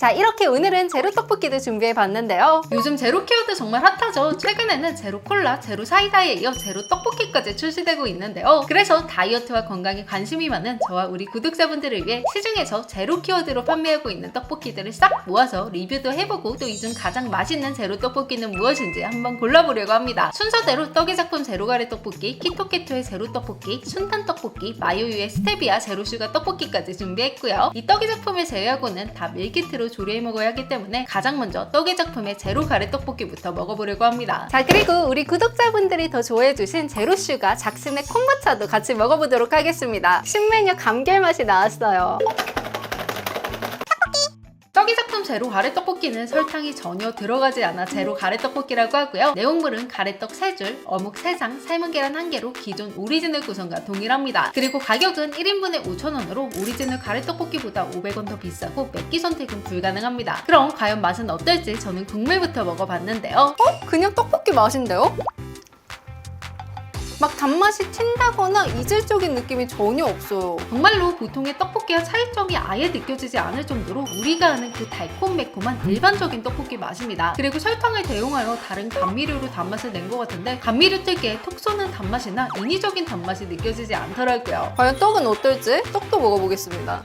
자 이렇게 오늘은 제로 떡볶이도 준비해 봤는데요. 요즘 제로 키워드 정말 핫하죠. 최근에는 제로 콜라, 제로 사이다에 이어 제로 떡볶이까지 출시되고 있는데요. 그래서 다이어트와 건강에 관심이 많은 저와 우리 구독자분들을 위해 시중에서 제로 키워드로 판매하고 있는 떡볶이들을 싹 모아서 리뷰도 해보고 또 이 중 가장 맛있는 제로 떡볶이는 무엇인지 한번 골라보려고 합니다. 순서대로 떡의 작품 제로 가래 떡볶이, 키토케토의 제로 떡볶이, 순탄 떡볶이, 마요유의 스테비아 제로 슈가 떡볶이까지 준비했고요. 이 떡의 작품을 제외하고는 다 밀키트로 조리해 먹어야 하기 때문에 가장 먼저 떡의 작품의 제로 가래 떡볶이부터 먹어보려고 합니다. 자 그리고 우리 구독자분들이 더 좋아해주신 제로슈가 작심의 콤부차도 같이 먹어보도록 하겠습니다. 신메뉴 감귤 맛이 나왔어요. 제로 가래 떡볶이는 설탕이 전혀 들어가지 않아 제로 가래 떡볶이라고 하고요. 내용물은 가래떡 3줄, 어묵 3장, 삶은 계란 1개로 기존 오리지널 구성과 동일합니다. 그리고 가격은 1인분에 5,000원으로 오리지널 가래 떡볶이보다 500원 더 비싸고 맵기 선택은 불가능합니다. 그럼 과연 맛은 어떨지 저는 국물부터 먹어봤는데요. 어? 그냥 떡볶이 맛인데요? 막 단맛이 튄다거나 이질적인 느낌이 전혀 없어요. 정말로 보통의 떡볶이와 차이점이 아예 느껴지지 않을 정도로 우리가 아는 그 달콤매콤한 일반적인 떡볶이 맛입니다. 그리고 설탕을 대용하여 다른 감미료로 단맛을 낸 것 같은데 감미료 특유의 톡 쏘는 단맛이나 인위적인 단맛이 느껴지지 않더라고요. 과연 떡은 어떨지 떡도 먹어보겠습니다.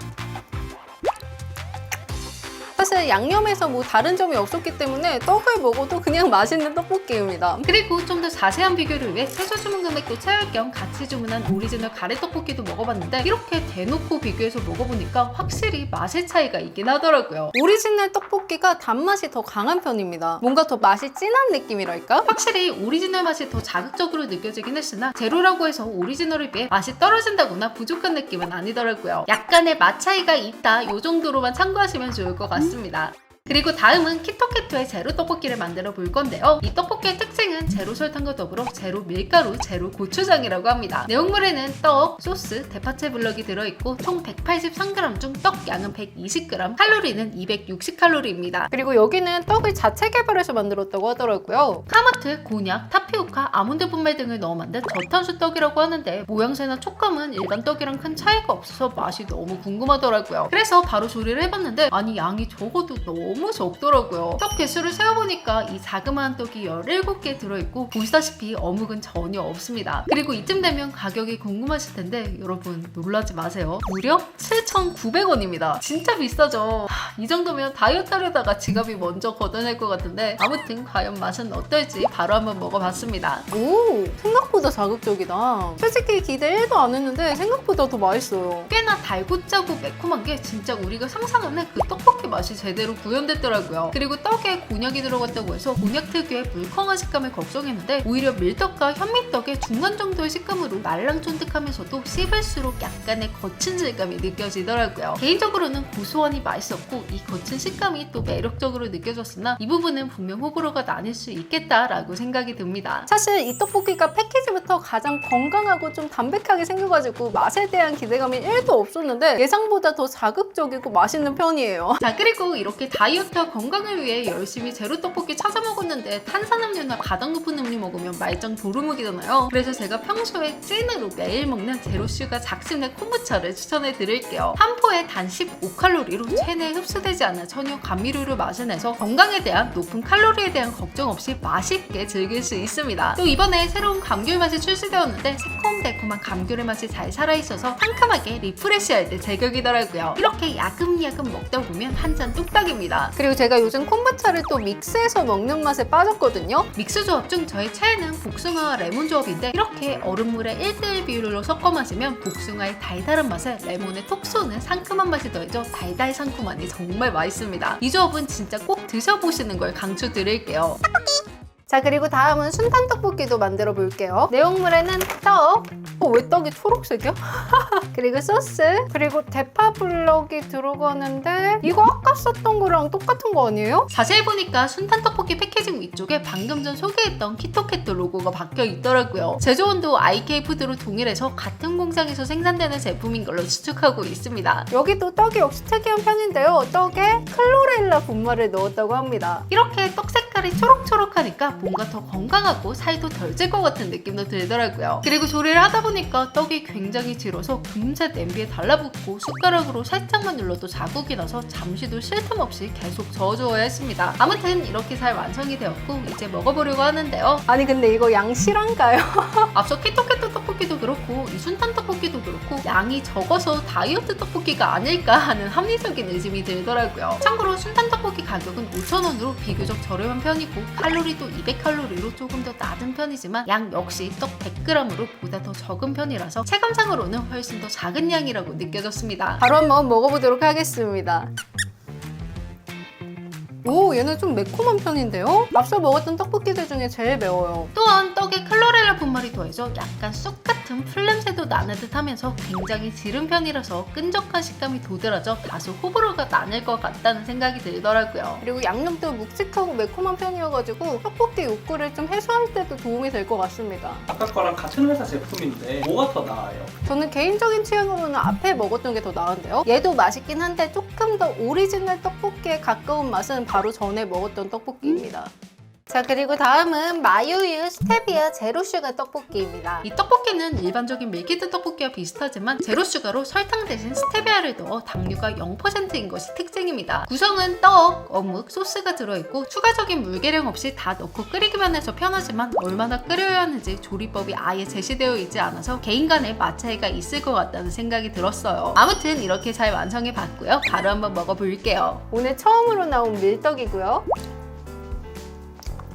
사실 양념에서 뭐 다른 점이 없었기 때문에 떡을 먹어도 그냥 맛있는 떡볶이입니다. 그리고 좀 더 자세한 비교를 위해 최소 주문 금액도 채울 겸 같이 주문한 오리지널 가래 떡볶이도 먹어봤는데 이렇게 대놓고 비교해서 먹어보니까 확실히 맛의 차이가 있긴 하더라고요. 오리지널 떡볶이가 단맛이 더 강한 편입니다. 뭔가 더 맛이 진한 느낌이랄까? 확실히 오리지널 맛이 더 자극적으로 느껴지긴 했으나 제로라고 해서 오리지널에 비해 맛이 떨어진다거나 부족한 느낌은 아니더라고요. 약간의 맛 차이가 있다 요 정도로만 참고하시면 좋을 것 같습니다. 하겠습니다. 그리고 다음은 키토케토의 제로 떡볶이를 만들어 볼 건데요. 이 떡볶이의 특징은 제로 설탕과 더불어 제로 밀가루, 제로 고추장이라고 합니다. 내용물에는 떡, 소스, 대파채 블럭이 들어있고 총 183g 중 떡 양은 120g, 칼로리는 260칼로리입니다. 그리고 여기는 떡을 자체 개발해서 만들었다고 하더라고요. 카마트, 곤약, 타피오카, 아몬드 분말 등을 넣어 만든 저탄수 떡이라고 하는데 모양새나 촉감은 일반 떡이랑 큰 차이가 없어서 맛이 너무 궁금하더라고요. 그래서 바로 조리를 해봤는데 아니 양이 적어도 너무 적더라고요. 떡 개수를 세어보니까 이 자그마한 떡이 17개 들어있고 보시다시피 어묵은 전혀 없습니다. 그리고 이쯤 되면 가격이 궁금하실 텐데 여러분 놀라지 마세요. 무려 7,900원입니다. 진짜 비싸죠. 하, 이 정도면 다이어트 하려다가 지갑이 먼저 걷어낼 것 같은데 아무튼 과연 맛은 어떨지 바로 한번 먹어봤습니다. 오 생각보다 자극적이다. 솔직히 기대 1도 안 했는데 생각보다 더 맛있어요. 꽤나 달고 짜고 매콤한 게 진짜 우리가 상상하는 그 떡볶이 맛이 제대로 구현 됐더라고요. 그리고 떡에 곤약이 들어갔다고 해서 곤약 특유의 물컹한 식감을 걱정했는데 오히려 밀떡과 현미떡의 중간 정도의 식감으로 말랑쫀득하면서도 씹을수록 약간의 거친 질감이 느껴지더라고요. 개인적으로는 고소하니 맛있었고 이 거친 식감이 또 매력적으로 느껴졌으나 이 부분은 분명 호불호가 나뉠 수 있겠다라고 생각이 듭니다. 사실 이 떡볶이가 패키지부터 가장 건강하고 좀 담백하게 생겨가지고 맛에 대한 기대감이 1도 없었는데 예상보다 더 자극적이고 맛있는 편이에요. 자 그리고 이렇게 다이 어트와 건강을 위해 열심히 제로 떡볶이 찾아 먹었는데 탄산음료나 가당 높은 음료 먹으면 말짱 도루묵이잖아요. 그래서 제가 평소에 찐으로 매일 먹는 제로 슈가 작심내 콤부차를 추천해 드릴게요. 한 포에 단 15칼로리로 체내에 흡수되지 않은 전혀 감미료를 내서 건강에 대한 높은 칼로리에 대한 걱정 없이 맛있게 즐길 수 있습니다. 또 이번에 새로운 감귤 맛이 출시되었는데 새콤달콤한 감귤의 맛이 잘 살아있어서 상큼하게 리프레시할 때 제격이더라고요. 이렇게 야금야금 먹다 보면 한 잔 뚝딱입니다. 그리고 제가 요즘 콤부차를 또 믹스해서 먹는 맛에 빠졌거든요. 믹스 조합 중 저의 최애는 복숭아와 레몬 조합인데 이렇게 얼음물에 1대1 비율로 섞어 마시면 복숭아의 달달한 맛에 레몬의 톡 쏘는 상큼한 맛이 더해져 달달 상큼하니 정말 맛있습니다. 이 조합은 진짜 꼭 드셔보시는 걸 강추드릴게요. 자 그리고 다음은 순탄 떡볶이도 만들어 볼게요. 내용물에는 떡. 어, 왜 떡이 초록색이야? 그리고 소스. 그리고 대파 블럭이 들어가는데 이거 아까 썼던 거랑 똑같은 거 아니에요? 자세히 보니까 순탄 떡볶이 패키징 위쪽에 방금 전 소개했던 키토캣도 로고가 박혀 있더라고요. 제조원도 IK 푸드로 동일해서 같은 공장에서 생산되는 제품인 걸로 추측하고 있습니다. 여기도 떡이 역시 특이한 편인데요. 떡에 클로렐라 분말을 넣었다고 합니다. 이렇게 떡 색깔을 색깔이 초록초록하니까 뭔가 더 건강하고 살도 덜 찔 것 같은 느낌도 들더라고요. 그리고 조리를 하다 보니까 떡이 굉장히 질어서 금세 냄비에 달라붙고 숟가락으로 살짝만 눌러도 자국이 나서 잠시도 쉴 틈 없이 계속 저어줘야 했습니다. 아무튼 이렇게 잘 완성이 되었고 이제 먹어보려고 하는데요. 아니 근데 이거 양 실한가요? 앞서 키토케토 떡볶이도 그렇고 이 순탄 떡볶이도 그렇고 양이 적어서 다이어트 떡볶이가 아닐까 하는 합리적인 의심이 들더라고요. 참고로 순탄 떡볶이 가격은 5,000원으로 비교적 저렴한 편이고 칼로리도 200칼로리로 조금 더 낮은 편이지만 양 역시 떡 100g으로 보다 더 적은 편이라서 체감상으로는 훨씬 더 작은 양이라고 느껴졌습니다. 바로 한번 먹어보도록 하겠습니다. 오 얘는 좀 매콤한 편인데요? 앞서 먹었던 떡볶이들 중에 제일 매워요. 또한 떡에 클로렐라 분말이 더해져 약간 쑥 같은 풀냄새도 나는 듯 하면서 굉장히 지른 편이라서 끈적한 식감이 도드라져 다소 호불호가 나뉠 것 같다는 생각이 들더라고요. 그리고 양념도 묵직하고 매콤한 편이어가지고 떡볶이 욕구를 좀 해소할 때도 도움이 될 것 같습니다. 아까 거랑 같은 회사 제품인데 뭐가 더 나아요? 저는 개인적인 취향으로는 앞에 먹었던 게 더 나은데요. 얘도 맛있긴 한데 조금 더 오리지널 떡볶이에 가까운 맛은 바로 전에 먹었던 떡볶이입니다. 자 그리고 다음은 마요유 스테비아 제로슈가 떡볶이입니다. 이 떡볶이는 일반적인 밀키트 떡볶이와 비슷하지만 제로슈가로 설탕 대신 스테비아를 넣어 당류가 0%인 것이 특징입니다. 구성은 떡, 어묵, 소스가 들어있고 추가적인 물계량 없이 다 넣고 끓이기만 해서 편하지만 얼마나 끓여야 하는지 조리법이 아예 제시되어 있지 않아서 개인 간의 맛 차이가 있을 것 같다는 생각이 들었어요. 아무튼 이렇게 잘 완성해 봤고요. 바로 한번 먹어볼게요. 오늘 처음으로 나온 밀떡이고요.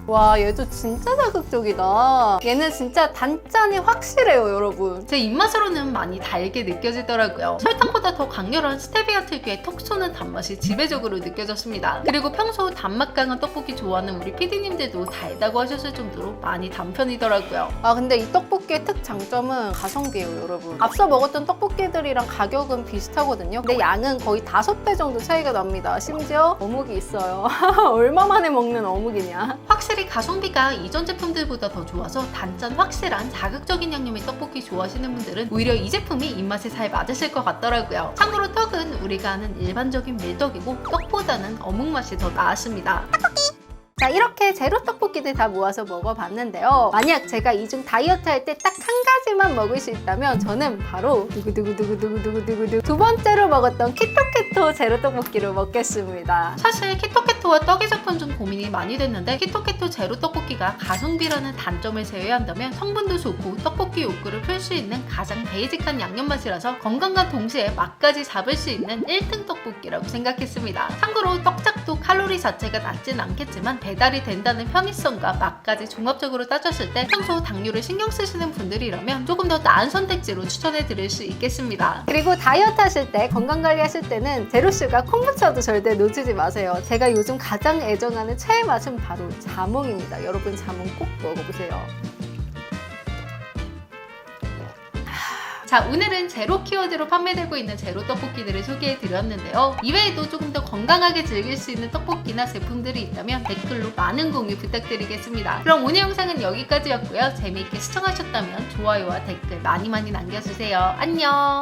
와 얘도 진짜 자극적이다. 얘는 진짜 단짠이 확실해요 여러분. 제 입맛으로는 많이 달게 느껴지더라고요. 설탕보다 더 강렬한 스테비아 특유의 톡 쏘는 단맛이 지배적으로 느껴졌습니다. 그리고 평소 단맛 강한 떡볶이 좋아하는 우리 피디님들도 달다고 하셨을 정도로 많이 단 편이더라고요. 아 근데 이 떡볶이의 특 장점은 가성비예요 여러분 앞서 먹었던 떡볶이들이랑 가격은 비슷하거든요 근데 양은 거의 다섯 배 정도 차이가 납니다 심지어 어묵이 있어요 얼마 만에 먹는 어묵이냐 확실히 가성비가 이전 제품들보다 더 좋아서 단짠 확실한 자극적인 양념의 떡볶이 좋아하시는 분들은 오히려 이 제품이 입맛에 잘 맞으실 것 같더라고요. 참고로 떡은 우리가 아는 일반적인 밀떡이고 떡보다는 어묵 맛이 더 나았습니다. 자 이렇게 제로 떡볶이들 다 모아서 먹어봤는데요 만약 제가 이 중 다이어트 할 때 딱 한 가지만 먹을 수 있다면 저는 바로 두구두구두구두구두구두구 두 번째로 먹었던 키토케토 제로 떡볶이를 먹겠습니다 사실 키토케토 와 떡의 제품 좀 고민이 많이 됐는데 키토케토 제로 떡볶이가 가성비라는 단점을 제외한다면 성분도 좋고 떡볶이 욕구를 풀 수 있는 가장 베이직한 양념 맛이라서 건강과 동시에 맛까지 잡을 수 있는 1등 떡볶이라고 생각했습니다. 참고로 떡작도 칼로리 자체가 낮진 않겠지만 배달이 된다는 편의성과 맛까지 종합적으로 따졌을 때 평소 당뇨를 신경 쓰시는 분들이라면 조금 더 나은 선택지로 추천해 드릴 수 있겠습니다. 그리고 다이어트 하실 때 건강 관리 하실 때는 제로슈가 콤부차도 절대 놓치지 마세요. 제가 요즘 가장 애정하는 최애 맛은 바로 자몽입니다. 여러분 자몽 꼭 먹어보세요. 자, 오늘은 제로 키워드로 판매되고 있는 제로 떡볶이들을 소개해 드렸는데요. 이외에도 조금 더 건강하게 즐길 수 있는 떡볶이나 제품들이 있다면 댓글로 많은 공유 부탁드리겠습니다. 그럼 오늘 영상은 여기까지였고요. 재미있게 시청하셨다면 좋아요와 댓글 많이 많이 남겨주세요. 안녕!